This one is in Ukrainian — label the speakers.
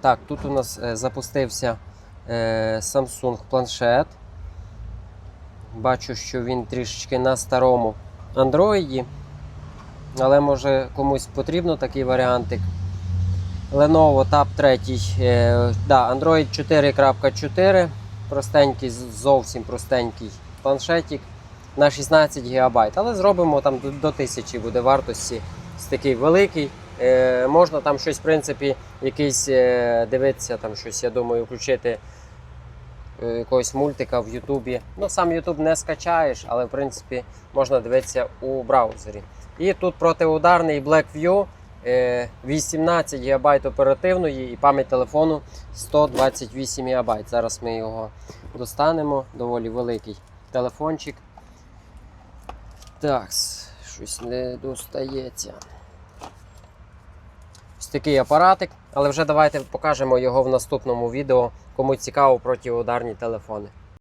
Speaker 1: Так, тут у нас е, запустився е, Samsung планшет. Бачу, що він трішечки на старому Android. Але може комусь потрібно такий варіантик. Lenovo Tab 3. Е, да, Android 4.4. Простенький, зовсім простенький планшетик на 16 ГБ. Але зробимо там до, до 1000 буде вартості. Такий великий. Е, можна там щось, в принципі, якийсь е, дивитися, там щось, я думаю, включити е, якогось мультика в Ютубі. Ну, сам Ютуб не скачаєш, але в принципі можна дивитися у браузері. І тут протиударний Blackview. е, 18 ГБ оперативної і пам'ять телефону 128 ГБ. Зараз ми його достанемо. Доволі великий телефончик. Так, щось не достається. Ось такий апаратик, але вже давайте покажемо його в наступному відео, кому цікаво протиударні телефони.